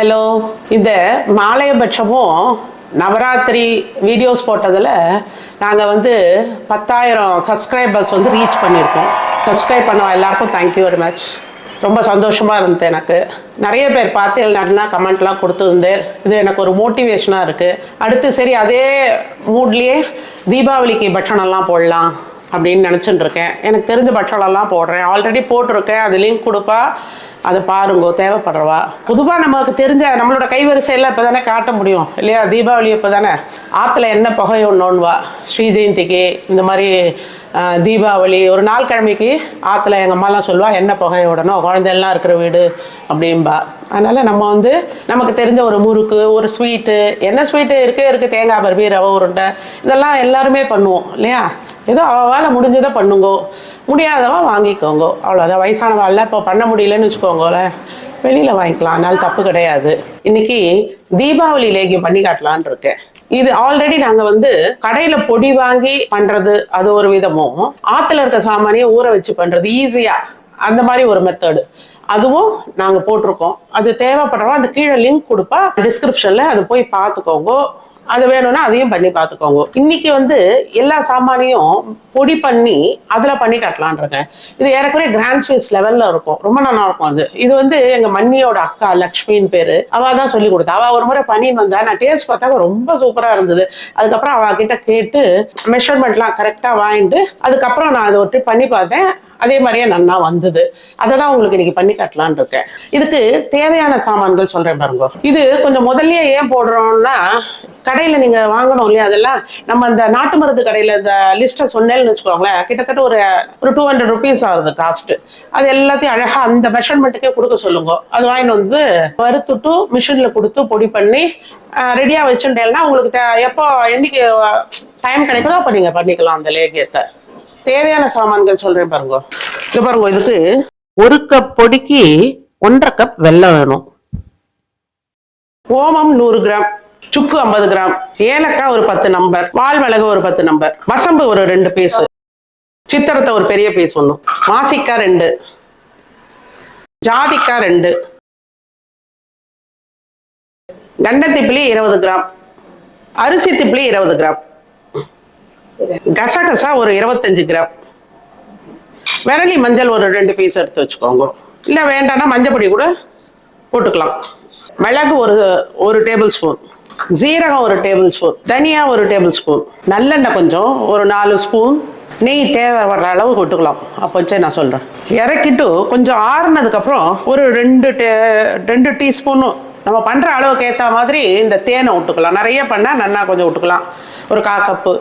Hello இந்த மாலையபட்சமும் Navaratri videos போட்டதில் நாங்கள் வந்து பத்தாயிரம் சப்ஸ்கிரைபர்ஸ் வந்து ரீச் பண்ணியிருக்கோம் சப்ஸ்கிரைப் பண்ண எல்லாருக்கும் தேங்க்யூ வெரி மச் ரொம்ப சந்தோஷமாக இருந்தது எனக்கு. நிறைய பேர் பார்த்து நிறையா கமெண்ட்லாம் கொடுத்துருந்தேன். இது எனக்கு ஒரு மோட்டிவேஷனாக இருக்குது அடுத்து சரி அதே மூட்லேயே தீபாவளிக்கு பட்சணம்லாம் போடலாம். அப்படின்னு நினச்சிட்டு இருக்கேன் எனக்கு தெரிஞ்ச பட்சணம்லாம் போடுறேன். ஆல்ரெடி போட்டிருக்கேன். அது லிங்க் கொடுப்பா. அதை பாருங்கோ தேவைப்படுறவா. பொதுவாக நமக்கு தெரிஞ்ச நம்மளோட கைவரிசையில் இப்போ தானே காட்ட முடியும் இல்லையா? தீபாவளி இப்போ தானே ஆற்றுல என்ன புகை ஒன்றுவா ஸ்ரீ ஜெயந்திக்கு இந்த மாதிரி தீபாவளி. ஒரு நாள் கிழமைக்கு ஆற்றுல எங்கள் அம்மாலாம் சொல்லுவாள் என்ன புகை விடணும் குழந்தைலாம் இருக்கிற வீடு அப்படின்பா அதனால் நம்ம வந்து நமக்கு தெரிஞ்ச ஒரு முறுக்கு ஒரு ஸ்வீட்டு என்ன ஸ்வீட்டு இருக்கே? இருக்குது தேங்காய் பருப்பி ரவை உருண்டை. இதெல்லாம் எல்லாருமே பண்ணுவோம் இல்லையா? ஏதோ அவளால் முடிஞ்சதை பண்ணுங்கோ. முடியாதவா வாங்கிக்கோங்க. அவ்வளோதான் வயசானவாள் இப்போ பண்ண முடியலன்னு வச்சுக்கோங்களேன். வெளியில் வாங்கிக்கலாம். அதனால தப்பு கிடையாது. இன்னைக்கு தீபாவளி லேகியம் பண்ணி காட்டலான்னு இருக்கேன். இது ஆல்ரெடி நாங்கள் வந்து கடையில் பொடி வாங்கி பண்ணுறது அது ஒரு விதமும் ஆற்றுல இருக்க சாமானியை ஊற வச்சு பண்ணுறது ஈஸியாக அந்த மாதிரி ஒரு மெத்தடு அதுவும் நாங்கள் போட்டிருக்கோம். அது தேவைப்படுறோம் அது கீழே லிங்க் கொடுப்பா டிஸ்கிரிப்ஷனில் அது போய் பார்த்துக்கோங்க. அது வேணும்னா அதையும் பண்ணி பார்த்துக்கோங்க. இன்னைக்கு வந்து எல்லா சாமானையும் பொடி பண்ணி அதில் பண்ணி காட்டலான் இது ஏறக்குறைய கிராண்ட் ஸ்வீட்ஸ் லெவலில் இருக்கும். ரொம்ப நல்லா இருக்கும் அது. இது வந்து எங்கள் மன்னியோட அக்கா லக்ஷ்மின்னு பேர். அவள் தான் சொல்லி கொடுத்தா. அவள் ஒரு முறை பண்ணின்னு வந்தா நான் டேஸ்ட் பார்த்தா ரொம்ப சூப்பராக இருந்தது. அதுக்கப்புறம் அவள் கிட்ட கேட்டு மெஷர்மெண்ட்லாம் கரெக்டாக வாங்கிட்டு அதுக்கப்புறம் நான் அதை ஒரு பண்ணி பார்த்தேன். அதே மாதிரியே நன்னா வந்தது. அதை தான் உங்களுக்கு இன்னைக்கு பண்ணி காட்டலான்னு இருக்கேன். இதுக்கு தேவையான சாமான்கள் சொல்றேன் பாருங்க. இது கொஞ்சம் முதல்லயே ஏன் போடுறோம்னா கடையில நீங்க வாங்கணும் இல்லையா அதெல்லாம்? நம்ம அந்த நாட்டு மருந்து கடையில இந்த லிஸ்ட்டை சொன்னேன்னு வச்சுக்கோங்களேன் கிட்டத்தட்ட ஒரு ஒரு டூ ஹண்ட்ரட் ருபீஸ் ஆகுது காஸ்ட் அது எல்லாத்தையும் அழகா அந்த மெஷர்மெண்ட்டுக்கே கொடுக்க சொல்லுங்க. அது வாங்கிட்டு வந்து வறுத்துட்டு மிஷின்ல கொடுத்து பொடி பண்ணி ரெடியா வச்சுட்டேன்னா உங்களுக்கு தே- எப்போ என்னைக்கு டைம் கிடைக்குதோ அப்போ நீங்க பண்ணிக்கலாம் அந்த லேகியத்தை. தேவையான சாமான்கள் சொல்றேன் பாருங்க. இது பாருங்க இதுக்கு ஒரு கப் பொடிக்கு ஒன்றரை கப் வெள்ளம் வேணும். ஓமம் நூறு கிராம். சுக்கு ஐம்பது கிராம் ஏலக்காய் ஒரு பத்து நம்பர் வால் மிளகு ஒரு பத்து நம்பர் வசம்பு ஒரு ரெண்டு பீஸு சித்திரத்தை ஒரு பெரிய பீஸ் ஒன்று மாசிக்காய் ரெண்டு ஜாதிக்காய் ரெண்டு கண்டத்திப்பிலி இருபது கிராம் அரிசி திப்பிலி இருபது கிராம் கசகசா ஒரு இருபத்தஞ்சு கிராம் விரலி மஞ்சள் ஒரு ரெண்டு பீஸ் எடுத்து வச்சுக்கோங்க. இல்லை வேண்டாம்னா மஞ்சள் பொடி கூட போட்டுக்கலாம். மிளகு ஒரு ஒரு டேபிள் ஸ்பூன் ஜீரகம் ஒரு டேபிள் ஸ்பூன் தனியா ஒரு டேபிள் ஸ்பூன் நல்லெண்ணெய் கொஞ்சம் ஒரு நாலு ஸ்பூன். நெய் தேவை வர்ற அளவு கொட்டுக்கலாம் அப்போ வச்சே நான் சொல்கிறேன் இறக்கிட்டு கொஞ்சம் ஆறுனதுக்கப்புறம் ஒரு ரெண்டு டே ரெண்டு டீஸ்பூனும் நம்ம பண்ணுற அளவுக்கு ஏற்ற மாதிரி இந்த தேனை விட்டுக்கலாம். நிறைய பண்ணால் நன்னா கொஞ்சம் விட்டுக்கலாம். ஒரு கா கப்பு.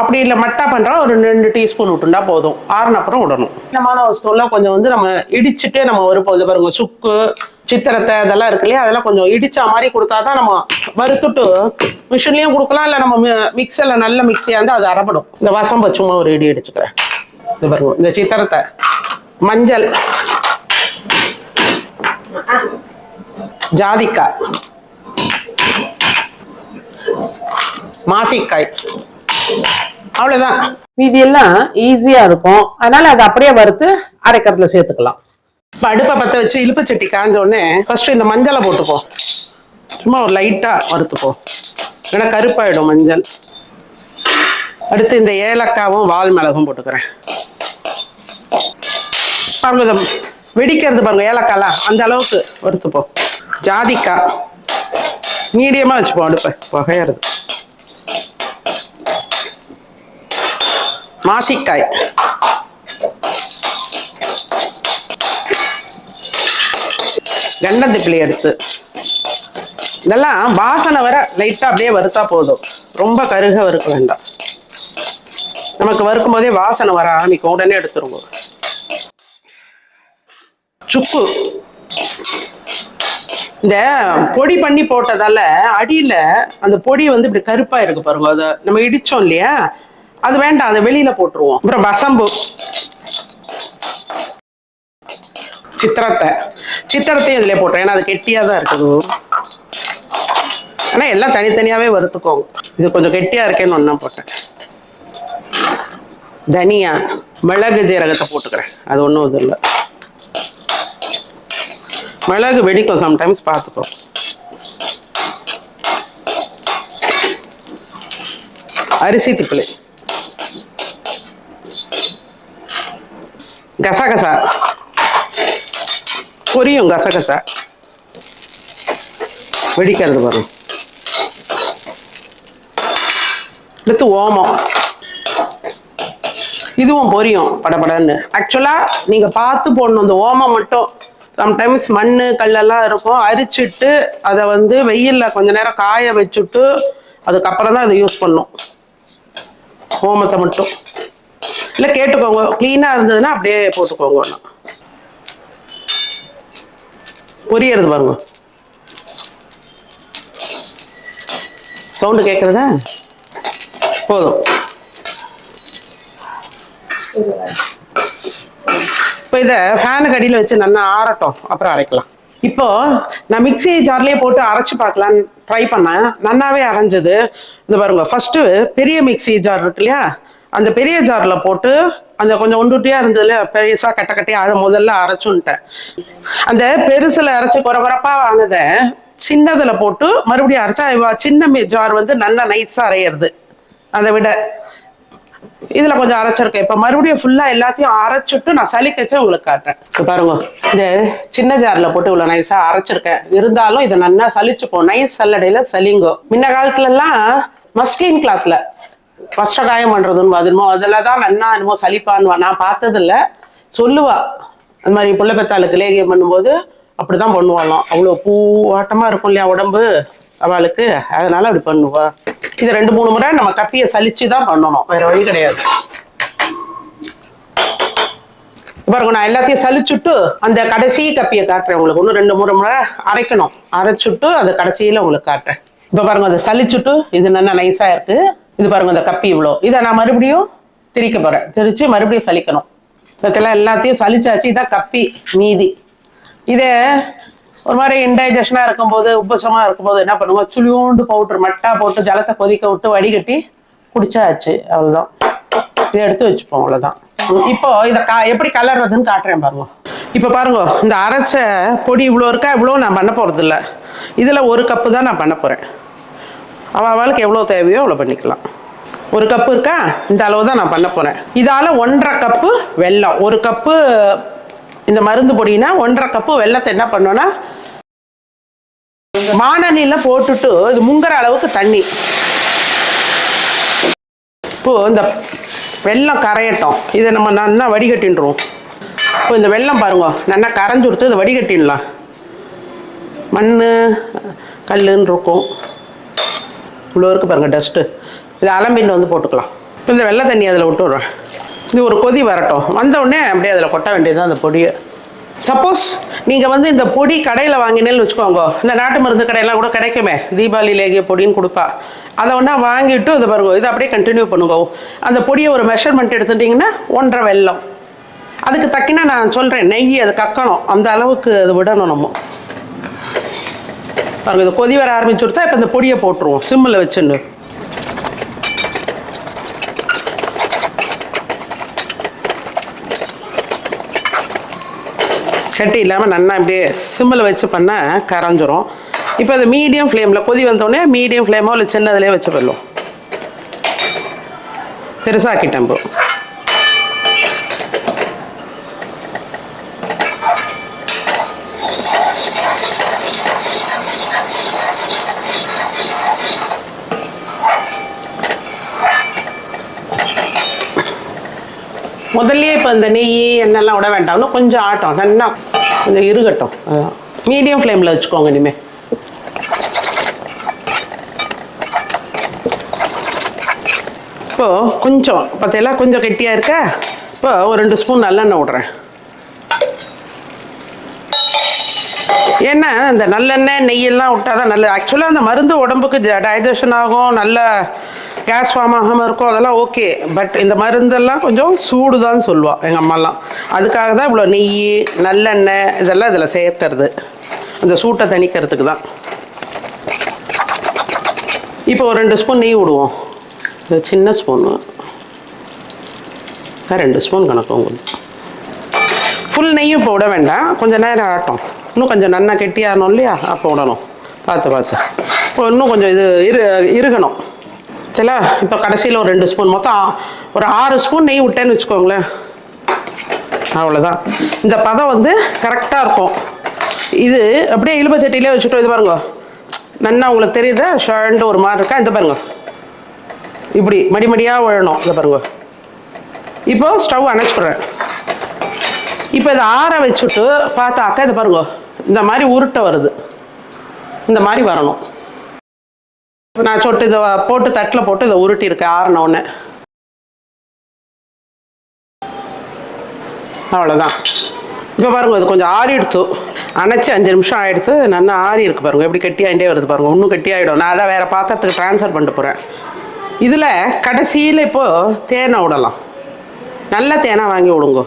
அப்படி இல்லை மட்டா பண்ணுறோம் ஒரு ரெண்டு டீஸ்பூன் விட்டுண்டா போதும். ஆறுனப்புறம் விடணும். இந்த வஸ்துவெல்லாம் கொஞ்சம் வந்து நம்ம இடிச்சுட்டு நம்ம ஒரு போது பாருங்க சுக்கு சித்திரத்தை இதெல்லாம் இருக்கு இல்லையா? அதெல்லாம் கொஞ்சம் இடிச்ச மாதிரி கொடுத்தா தான் நம்ம வறுத்துட்டு மிஷின்லயும் கொடுக்கலாம். இல்லை நம்ம மிக்சரில் நல்ல மிக்சியாக இருந்தால் அது அரைப்படும். இந்த வசம் சும்மா ஒரு இடி அடிச்சுக்கிறேன் இது பாருங்க இந்த சித்திரத்தை. மஞ்சள். ஜாதிக்காய். மாசிக்காய். அவ்வளவுதான். மீதி எல்லாம் ஈஸியா இருக்கும். அதனால அதை அப்படியே வறுத்து அரைக்கிறதுல சேர்த்துக்கலாம். இப்ப அடுப்பை பற்ற வச்சு இழுப்பு சட்டி காஞ்ச உடனே ஃபர்ஸ்ட் இந்த மஞ்சளை போட்டுப்போம் சும்மா ஒரு லைட்டா வறுத்துப்போம் ஏன்னா கருப்பாயிடும் மஞ்சள். அடுத்து இந்த ஏலக்காவும் வால் மிளகும் போட்டுக்கிறேன். வெடிக்கிறது பாருங்க ஏலக்காலாம் அந்த அளவுக்கு வறுத்துப்போம் ஜாதிக்காய். மீடியமா வச்சுப்போம் அடுப்பை. புகையிறது மாசிக்காய். கண்டத்திப்பிளி எடுத்து. இதெல்லாம் வாசனை வர லைட்டா அப்படியே வறுத்தா போதும். ரொம்ப கருக வறுக்க வேண்டாம். நமக்கு வறுக்கும் போதே வாசனை வர ஆரம்பிக்கும். உடனே எடுத்துருங்க சுக்கு இந்த பொடி பண்ணி போட்டதால அடியில அந்த பொடி வந்து இப்படி கருப்பா இருக்கு பாருங்க. அதை நம்ம இடிச்சோம் இல்லையா? அது வேண்டாம். அதை வெளியில போட்டுருவோம். அப்புறம் வசம்பு சித்திரத்தை. சித்திரத்தையும் இதில் போட்டேன் ஏன்னா அது கெட்டியாக தான் இருக்குது. ஆனால் எல்லாம் தனித்தனியாகவே வறுத்துக்கோங்க. இது கொஞ்சம் கெட்டியா இருக்கேன்னு ஒன்றா போட்டேன். தனியா மிளகு ஜீரகத்தை போட்டுக்கிறேன். அது ஒன்றும் இது இல்லை. மிளகு வெடிக்கும் சம்டைம்ஸ் பார்த்துக்கோ. அரிசி திப்பிளி கசா கசா. பொரியும் கசகசா வெடிக்கிறது வரும் அடுத்து ஓமம். இதுவும் பொரியும் படபடன்னு. ஆக்சுவலாக நீங்கள் பார்த்து போடணும் இந்த ஓமம் மட்டும். சம்டைம்ஸ் மண் கல்லெல்லாம் இருக்கும். அரிச்சிட்டு அதை வந்து வெயிலில் கொஞ்ச நேரம் காய வச்சுட்டு அதுக்கப்புறம் தான் அதை யூஸ் பண்ணும். ஓமத்தை மட்டும். இல்லை கேட்டுக்கோங்க. க்ளீனாக இருந்ததுன்னா அப்படியே போட்டுக்கோங்க. ஒன்று பொரியறது பாருங்க. சவுண்டு கேட்குறதா போதும். இப்போ இதை ஃபேனுக்கு அடியில் வச்சு நல்லா ஆறட்டும். அப்புறம் அரைக்கலாம். இப்போ நான் மிக்ஸி ஜார்லேயே போட்டு அரைச்சு பார்க்கலான்னு ட்ரை பண்ணேன். நல்லாவே அரைஞ்சது. இது பாருங்க ஃபர்ஸ்ட்டு பெரிய மிக்ஸி ஜார் இருக்கு இல்லையா? அந்த பெரிய ஜாரில் போட்டு அந்த கொஞ்சம் ஒண்டுட்டியாக இருந்ததுல பெருசாக கட்ட கட்டியாக அதை முதல்ல அரைச்சுன்ட்டேன். அந்த பெருசில் அரைச்சி குறை குறைப்பாக ஆனதை சின்னதில் போட்டு மறுபடியும் அரைச்சா சின்ன ஜார் வந்து நல்லா நைஸாக அரையிறது. அதை விட இதுல கொஞ்சம் அரைச்சிருக்கேன். இப்ப மறுபடியும் ஃபுல்லா எல்லாத்தையும் அரைச்சிட்டு நான் சலிக்கச்சு உங்களுக்கு காட்டுறேன். பாருங்க. இந்த சின்ன ஜார்ல போட்டு இவ்வளவு நைஸா அரைச்சிருக்கேன். இருந்தாலும் இதை நல்லா சலிச்சுப்போம் நைஸ் சல்லடையில சலிங்கோ முன்ன காலத்துல எல்லாம் மஸ்லின் கிளாத்ல ஃபர்ஸ்ட் காயம் பண்றதுன்னு அதுமோ அதில் தான் நன்னா என்னமோ சலிப்பான்வா நான் பார்த்ததில்ல. சொல்லுவா. அந்த மாதிரி பிள்ளை பெத்தாளுக்கு லேகியம் பண்ணும்போது அப்படிதான் பண்ணுவாளாம். அவ்வளோ பூவாட்டமாக இருக்கும் இல்லையா உடம்பு அவளுக்கு? அதனால அப்படி பண்ணுவா. இதை ரெண்டு மூணு முறை நம்ம கப்பியை சலிச்சு தான் பண்ணணும். வேற வழி கிடையாது. பாருங்க நான் எல்லாத்தையும் சலிச்சுட்டு அந்த கடைசி கப்பியை காட்டுறேன் உங்களுக்கு. ஒன்று ரெண்டு மூணு முறை அரைக்கணும். அரைச்சுட்டு அதை கடைசியில் உங்களுக்கு காட்டுறேன். இப்போ பாருங்க அதை சலிச்சுட்டு இது நல்லா நைஸாக இருக்குது இது பாருங்க இந்த கப்பி இவ்வளோ இதை நான் மறுபடியும் திரிக்க போகிறேன் திரித்து மறுபடியும் சலிக்கணும். இதெல்லாம் எல்லாத்தையும் சலிச்சாச்சு இதான் கப்பி மீதி. இதே ஒரு மாதிரி இன்டைஜஷனாக இருக்கும்போது உபசமாக இருக்கும்போது என்ன பண்ணுவோம்? சுழியோண்டு பவுட்ரு மட்டா போட்டு ஜலத்தை கொதிக்க விட்டு வடிகட்டி குடிச்சாச்சு. அவ்வளோதான் இதை எடுத்து வச்சுப்போம் அவ்வளோதான் இப்போ இதை கா எப்படி கலர்றதுன்னு காட்டுறேன் பாருங்க. இப்போ பாருங்க இந்த அரைச்ச பொடி இவ்வளோ இருக்கா? இவ்வளோ நான் பண்ண போகிறது இல்லை இதில் ஒரு கப்பு தான் நான் பண்ண போகிறேன் அவள் அவளுக்கு எவ்வளோ தேவையோ அவ்வளோ பண்ணிக்கலாம். ஒரு கப்பு இருக்கா? இந்த அளவு தான் நான் பண்ண போகிறேன் இதால் ஒன்றரை கப்பு வெல்லம். ஒரு கப்பு இந்த மருந்து பொடினா ஒன்றரை கப்பு வெல்லத்தை என்ன பண்ணோன்னா மானணியில் போட்டுட்டு இது முங்குற அளவுக்கு தண்ணி. இப்போ இந்த வெல்லம் கரையட்டும். இதை நம்ம நல்லா வடிகட்டின்றோம். இப்போ இந்த வெல்லம் பாருங்க. நல்லா கரைஞ்சு கொடுத்து இதை வடிகட்டிடலாம். மண் கல்லுன்னு இருக்கும். இவ்வளோ இருக்குது பாருங்கள் டஸ்ட்டு இது அலம்பின்னு வந்து போட்டுக்கலாம். இப்போ இந்த வெள்ளை தண்ணி அதில் விட்டு விட்றேன் இது ஒரு கொதி வரட்டும். வந்தவுடனே அப்படியே அதில் கொட்ட வேண்டியது அந்த பொடியை சப்போஸ் நீங்கள் வந்து இந்த பொடி கடையில் வாங்கினேன்னு வச்சுக்கோங்க. இந்த நாட்டு மருந்து கடையெல்லாம் கூட கிடைக்குமே. தீபாவளி லேகிய பொடின்னு கொடுப்பா. அதை ஒன்றா வாங்கிட்டு இது பாருங்க இதை அப்படியே கண்டினியூ பண்ணுங்க. அந்த பொடியை ஒரு மெஷர்மெண்ட் எடுத்துட்டிங்கன்னா ஒன்றரை வெல்லம் அதுக்கு தக்கினா நான் சொல்கிறேன் நெய் அது கக்கணும். அந்த அளவுக்கு அது விடணும் நம்ம. பாருங்க இது கொதி வர ஆரம்பிச்சு கொடுத்தா இப்போ இந்த பொடியை போட்டுருவோம். சிம்மில் வச்சுன்னு. கட்டி இல்லாமல் நல்லா அப்படியே சிம்மில் வச்சு பண்ணால் கரைஞ்சிரும். இப்போ அது மீடியம் ஃப்ளேமில் கொதி வந்தோடனே மீடியம் ஃப்ளேமோ இல்லை சின்னதுலேயே வச்சு பண்ணுவோம் பெருசாக்கிட்டேன் இப்போ முதல்லயே இப்போ இந்த நெய் எண்ணெய்லாம் விட வேண்டாம்னா கொஞ்சம் ஆட்டம். நல்லா கொஞ்சம் இருகட்டும். மீடியம் ஃப்ளேமில் வச்சுக்கோங்க இனிமே. இப்போது கொஞ்சம் பார்த்தீங்களா கொஞ்சம் கெட்டியாக இருக்கா? இப்போ ஒரு ரெண்டு ஸ்பூன் நல்லெண்ணெய் விட்றேன். ஏன்னா இந்த நல்லெண்ணெய் நெய்யெல்லாம் விட்டால் தான் நல்லது. ஆக்சுவலாக அந்த மருந்து உடம்புக்கு டைஜஷன் ஆகும். நல்ல கேஸ் ஃபார்ம் ஆகாமல் இருக்கும் அதெல்லாம் ஓகே பட் இந்த மருந்தெல்லாம் கொஞ்சம் சூடு தான் சொல்லுவாள் எங்கள் அம்மாலாம். அதுக்காக தான் இவ்வளோ நெய் நல்லெண்ணெய் இதெல்லாம் இதில் சேர்க்கறது அந்த சூட்டை தணிக்கிறதுக்கு தான். இப்போ ஒரு ரெண்டு ஸ்பூன் நெய் விடுவோம். இது சின்ன ஸ்பூனு. ரெண்டு ஸ்பூன் கணக்கு உங்களுக்கு. ஃபுல் நெய்யும் இப்போ விட வேண்டாம். கொஞ்சம் நேரம் ஆட்டும் இன்னும் கொஞ்சம் நன்னா கெட்டியாகணும் இல்லையா? அப்போ விடணும். பார்த்து பார்த்து. இப்போ இன்னும் கொஞ்சம் இது இரு இருகணும் இதில் இப்போ கடைசியில் ஒரு ரெண்டு ஸ்பூன். மொத்தம் ஒரு ஆறு ஸ்பூன் நெய் விட்டேன்னு வச்சுக்கோங்களேன். அவ்வளோதான் இந்த பதம் வந்து கரெக்டாக இருக்கும். இது அப்படியே இழுப சட்டியிலே வச்சுட்டோம். இது பாருங்க. நன்னா உங்களுக்கு தெரியுதா? ஷர்ண்டு ஒரு மாதிரி இருக்கா? இந்த பாருங்க. இப்படி மடிமடியாக விழணும். இதை பாருங்க. இப்போ ஸ்டவ் அணைச்சிடுறேன் இப்போ இதை ஆற வச்சுட்டு பார்த்தாக்கா இதை பாருங்க. இந்த மாதிரி உருட்டை வருது. இந்த மாதிரி வரணும். நான் சொட்டு இதை போட்டு தட்டில் போட்டு இதை உருட்டியிருக்கேன் ஆறின உடனே. அவ்வளோதான் இப்போ பாருங்கள் இது கொஞ்சம் ஆறி எடுத்து அணைச்சி அஞ்சு நிமிஷம் ஆகிடுத்து நல்லா ஆறி இருக்கு பாருங்கள் எப்படி கட்டி ஆகிட்டே வருது பாருங்கள் இன்னும் கட்டி ஆகிடும் நான் அதான் வேறு பாத்திரத்துக்கு ட்ரான்ஸ்ஃபர் பண்ணிட்டு போகிறேன் இதில் கடைசியில் இப்போது தேனை விடலாம் நல்ல தேனாக வாங்கி விடுங்க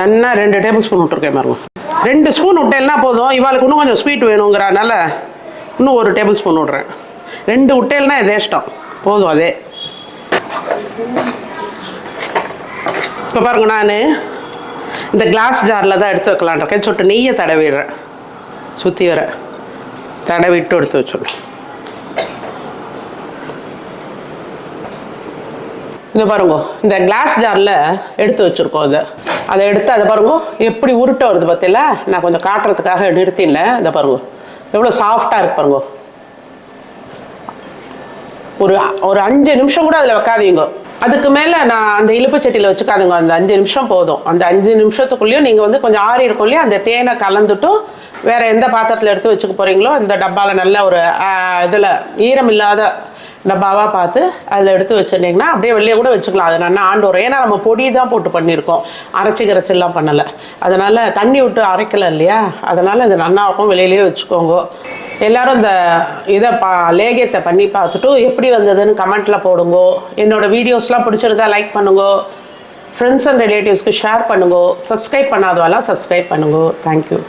நல்லா ரெண்டு டேபிள் ஸ்பூன் விட்டுருக்கேன் பாருங்க. ரெண்டு ஸ்பூன் விட்டேன்னா போதும். இவாளுக்கு இன்னும் கொஞ்சம் ஸ்வீட் வேணுங்கிறனால இன்னும் ஒரு டேபிள் ஸ்பூன் விட்றேன். ரெண்டு விட்டேல்னா இதே இஷ்டம். போதும் அதே. இப்போ பாருங்க நான் இந்த கிளாஸ் ஜாரில் தான் எடுத்து வைக்கலான் இருக்கேன். சொட்டு நெய்யை தடவிடுறேன். சுற்றி வர. தடவிட்டு எடுத்து வச்சுடணும். இதை பாருங்க இந்த கிளாஸ் ஜாரில் எடுத்து வச்சுருக்கோம் இதை. அதை எடுத்து அதை பாருங்க எப்படி உருட்டை வருது பார்த்தீங்களா? நான் கொஞ்சம் காட்டுறதுக்காக நிறுத்தினேன். இதை பாருங்க. எவ்வளோ சாஃப்டாக இருப்பாருங்க ஒரு ஒரு அஞ்சு நிமிஷம் கூட அதில் வைக்காதீங்க. அதுக்கு மேலே நான் அந்த இழுப்பு சட்டியில் வச்சுக்காதுங்க. அந்த அஞ்சு நிமிஷம் போதும். அந்த அஞ்சு நிமிஷத்துக்குள்ளேயும் நீங்கள் வந்து கொஞ்சம் ஆறி இருக்கும் இல்லையா? அந்த தேனை கலந்துட்டும் வேறு எந்த பாத்திரத்தில் எடுத்து வச்சுக்க போகிறீங்களோ அந்த டப்பாவில் நல்ல ஒரு இதில் ஈரம் இல்லாத டப்பாவாக பார்த்து அதில் எடுத்து வச்சிருந்தீங்கன்னா அப்படியே வெளியே கூட வச்சுக்கலாம். அது நல்லா ஆண்டு வரும் ஏன்னா நம்ம பொடி தான் போட்டு பண்ணியிருக்கோம். அரைச்சி கரைச்செல்லாம் பண்ணலை. அதனால் தண்ணி விட்டு அரைக்கலை இல்லையா? அதனால் இது நல்லா இருக்கும் வெளியிலேயே வச்சுக்கோங்க. எல்லாரும் இந்த இதை பா லேகியத்தை பண்ணி பார்த்துட்டு எப்படி வந்ததுன்னு கமெண்ட்டில் போடுங்க. என்னோடய வீடியோஸ்லாம் பிடிச்சிருந்தா லைக் பண்ணுங்க. ஃப்ரெண்ட்ஸ் அண்ட் ரிலேட்டிவ்ஸ்க்கு ஷேர் பண்ணுங்க. சப்ஸ்கிரைப் பண்ணாதவெல்லாம் சப்ஸ்கிரைப் பண்ணுங்க. Thank you